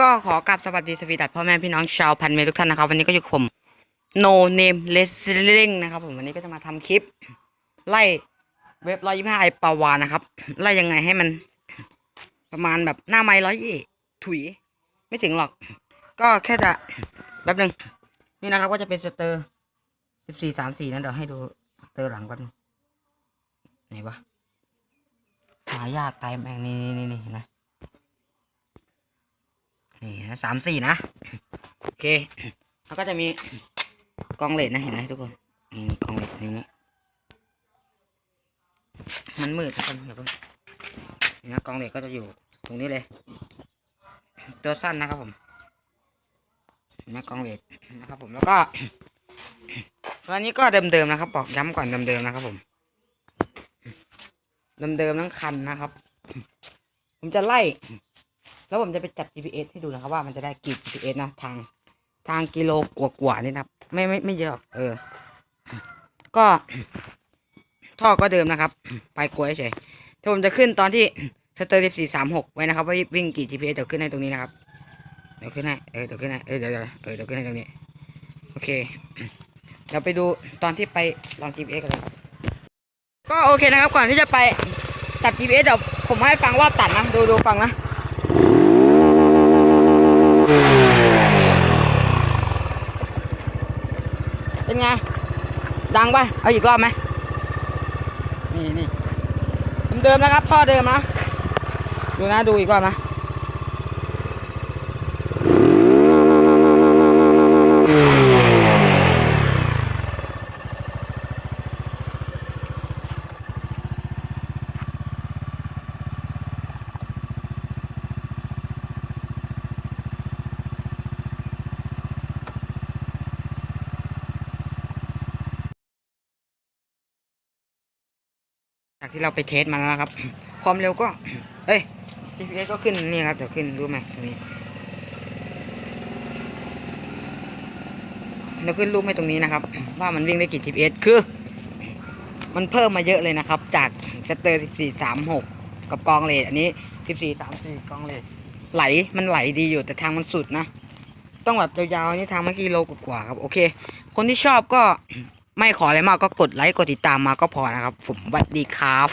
ก็ขอกราบสวัสดีสวีดัตพ่อแม่พี่น้องชาวพันเมทุกท่านนะครับ วันนี้ก็อยู่กับผม No Name Wrestling นะครับ ผมวันนี้ก็จะมาทำคลิป ไล่เว็บร้อยยี่ห้าไอปาวานะครับ ไล่ยังไงให้มัน ประมาณแบบหน้าไม้ร้อยยี่ถุย ไม่ถึงหรอก ก็แค่จะแป๊บหนึ่งนี่นะครับ ก็จะเป็นสเตอร์สิบสี่สามสี่นะเดี๋ยวให้ดูสเตอร์หลังก่อนไหนวะหายากตายแมงนี่นี่นี่นี่เห็นไหม นี่นะสามสี่นะ โอเค แล้วก็จะมีกองเหล็กนะเห็นไหมทุกคน นี่กองเหล็กนี่นี่มันมืดทุกคนเดี๋ยวนี่นะกองเหล็กก็จะอยู่ตรงนี้เลย ตัวสั้นนะครับผมนไหมกองเหล็กนะครับผมแล้วก็วันนี้ก็เดิมๆนะครับ บอกย้ำก่อนเดิมๆนะครับผมเดิมๆทั้งคันนะครับ ผมจะไล่ แล้วผมจะไปจับ GPS ให้ดูนะครับว่ามันจะได้กี่ GPS นะทางทางกิโลกว่าๆนี่นะครับ ไม่ไม่ไม่เยอะเออ ก็ ท่อก็เดิมนะครับ ไปกลัวเฉยถ้าผมจะขึ้นตอนที่สเตอร์สิบสี่สามหกไว้นะครับว่าวิ่งกี่ GPS เดี๋ยวขึ้นให้ตรงนี้นะครับเดี๋ยวขึ้นให้เออเดี๋ยวขึ้นให้เออเดี๋ยวเดี๋ยวเออเดี๋ยวขึ้นให้ตรงนี้โอเค เดี๋ยวไปดูตอนที่ไปลอง GPS กันเลยก็โอเคนะครับก่อนที่จะไปตัด GPS เดี๋ยวผมให้ฟังรอบตัดนะดูดูฟังนะ เป็นไง ดังป่ะ เอาอีกรอบไหมนี่นี่เดิมๆนะครับท่อเดิมนะ ดูนะดูอีกรอบนะ จากที่เราไปเทสมาแล้วนะครับ ความเร็วก็ เอ้ย GPS ก็ขึ้นนี่ครับ เดี๋ยวขึ้นรู้ไหมตรงนี้เดี๋ยวขึ้นรูปให้ตรงนี้นะครับ ว่ามันวิ่งได้กี่ GPS คือ มันเพิ่มมาเยอะเลยนะครับ จากสเตอร์ 14 36 กับกองเลดอันนี้ 14 34 กองเลดไหลมันไหลดีอยู่แต่ทางมันสุดนะ ต้องแบบยาวๆนี่ทางเมื่อกี้โลกว่าครับ โอเค คนที่ชอบก็ ไม่ขออะไรมากก็กดไลค์กดติดตามมาก็พอนะครับ ผมสวัสดีครับ